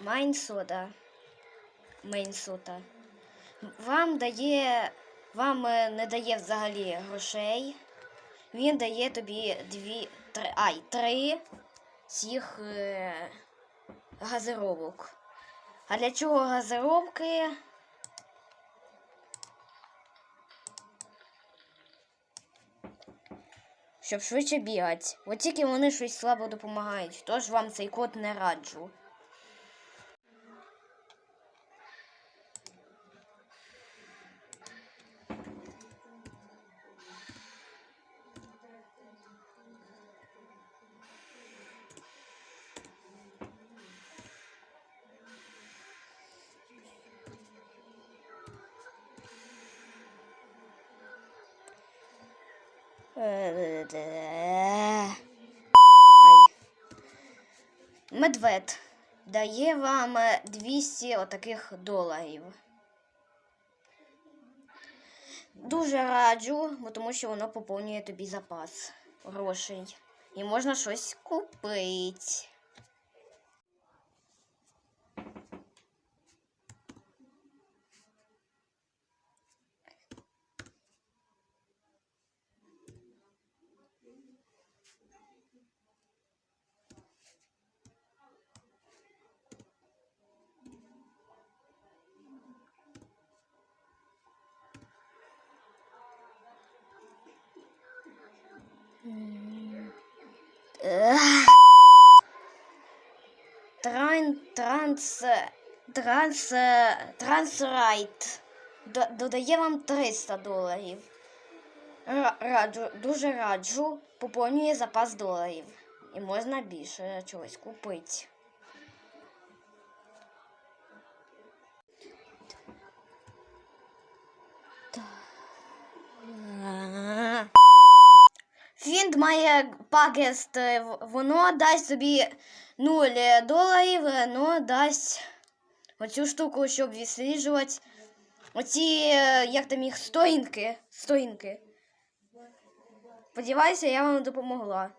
Майнсода. Мейнсота. Вам дає. Вам е, не дає взагалі грошей. Він дає тобі дві. Три, ай, три цих е, газировок. А для чого газировки? Щоб швидше бігати. От тільки вони щось слабо допомагають, тож вам цей код не раджу. Медвед дає вам е, 200 отаких доларів. Дуже раджу, бо тому що воно поповнює тобі запас грошей. І можна щось купити. Тран, транс, транс, трансрайт додає вам 300 доларів. Раджу, дуже раджу, поповнює запас доларів. І можна більше чогось купити. Має пакест, е, воно дасть собі 0 доларів, воно дасть оцю штуку, щоб відсліджувати оці, е, як там їх, сторінки. Сторінки. Сподіваюся, я вам допомогла.